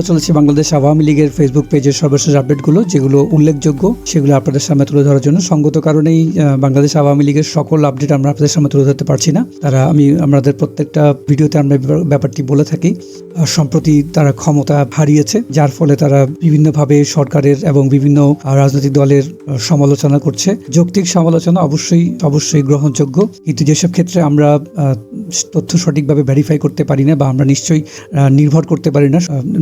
আমরা চলেছি বাংলাদেশ আওয়ামী লীগের ফেসবুক পেজের সর্বশেষ আপডেটগুলো যেগুলো উল্লেখযোগ্য, সেগুলো আপনাদের সামনে তুলে ধরার জন্য। সঙ্গত কারণেই বাংলাদেশ আওয়ামী লীগের সকল আপডেট আমরা আপনাদের সামনে তুলে ধরতে পারছি না। তারা, আমি, আমাদের প্রত্যেকটা ভিডিওতে আমরা ব্যাপার- ব্যাপারটি বলে থাকি। সম্প্রতি তারা ক্ষমতা হারিয়েছে, যার ফলে তারা বিভিন্নভাবে সরকারের এবং বিভিন্ন রাজনৈতিক দলের সমালোচনা করছে। যৌক্তিক সমালোচনা অবশ্যই অবশ্যই গ্রহণযোগ্য। কিন্তু যেসব ক্ষেত্রে আমরা তথ্য সঠিকভাবে ভেরিফাই করতে পারি না বা আমরা নিশ্চয়ই নির্ভর করতে পারি না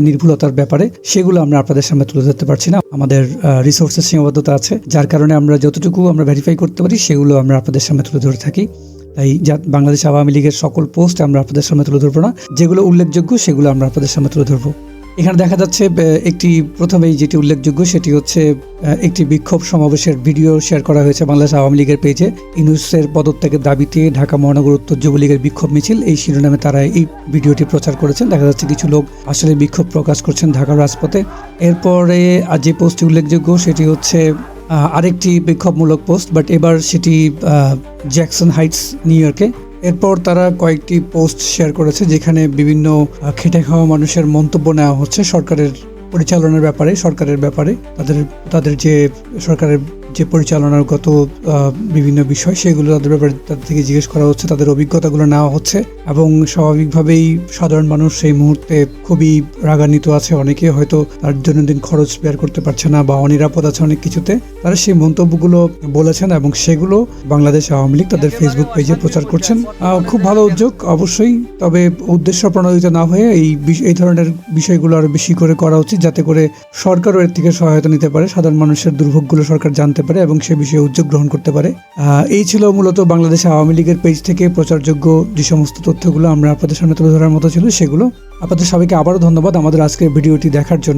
নির্ভুলতার ব্যাপারে, সেগুলো আমরা আপনাদের সামনে তুলে ধরতে পারছি না। আমাদের রিসোর্সের সীমাবদ্ধতা আছে, যার কারণে আমরা যতটুকু আমরা ভেরিফাই করতে পারি, সেগুলো আমরা আপনাদের সামনে তুলে ধরে থাকি। তাই যা, বাংলাদেশ আওয়ামী লীগের সকল পোস্ট আমরা আপনাদের সামনে তুলে ধরবো না। যেগুলো উল্লেখযোগ্য, সেগুলো আমরা আপনাদের সামনে তুলে ধরবো। এখানে দেখা যাচ্ছে একটি প্রথমেই যেটি উল্লেখযোগ্য সেটি হচ্ছে একটি বিক্ষোভ সমাবেশের ভিডিও শেয়ার করা হয়েছে বাংলাদেশ আওয়ামী লীগের পেজে। ইনুসের পদত্যাগের দাবিতে ঢাকা মহানগর উত্তর যুবলীগের বিক্ষোভ মিছিল। এই শিরোনামে তারা এই ভিডিওটি প্রচার করেছেন। দেখা যাচ্ছে কিছু লোক আসলে বিক্ষোভ প্রকাশ করছেন ঢাকার রাজপথে। এরপরে যে পোস্টটি উল্লেখযোগ্য সেটি হচ্ছে আরেকটি বিক্ষোভমূলক পোস্ট, বাট এবার সেটি জ্যাকসন হাইটস, নিউ ইয়র্কে। এরপর তারা কয়েকটি পোস্ট শেয়ার করেছে যেখানে বিভিন্ন খেটে খাওয়া মানুষের মন্তব্য নেওয়া হচ্ছে সরকারের পরিচালনার ব্যাপারে, সরকারের ব্যাপারে। তাদের তাদের যে সরকারের যে পরিচালনার গত বিভিন্ন বিষয় সেগুলো তাদের ব্যাপারে তাদের থেকে জিজ্ঞেস করা হচ্ছে, তাদের অভিজ্ঞতাগুলো নেওয়া হচ্ছে এবং স্বাভাবিকভাবেই সাধারণ মানুষ সেই মুহূর্তে খুবই রাগান্বিত আছে। অনেকে হয়তো তার দৈনন্দিন খরচ বের করতে পারছে না বা অনিরাপদ আছে অনেক কিছুতে। তারা সেই মন্তব্যগুলো বলেছেন এবং সেগুলো বাংলাদেশ আওয়ামী লীগ তাদের ফেসবুক পেজে প্রচার করছেন। খুব ভালো উদ্যোগ অবশ্যই, তবে উদ্দেশ্য প্রণোদিত না হয়ে এই এই ধরনের বিষয়গুলো আরও বেশি করে করা উচিত, যাতে করে সরকারও এর থেকে সহায়তা নিতে পারে। সাধারণ মানুষের দুর্ভোগগুলো সরকার জানতে পারে এবং সে বিষয়ে উদ্যোগ গ্রহণ করতে পারে। এই ছিল মূলত বাংলাদেশ আওয়ামী লীগের পেজ থেকে প্রচারযোগ্য যে সমস্ত তথ্যগুলো আমরা আপনাদের সামনে তুলে ধরার মতো ছিল সেগুলো। আপনাদের সবাইকে আবারও ধন্যবাদ আমাদের আজকের ভিডিওটি দেখার জন্য।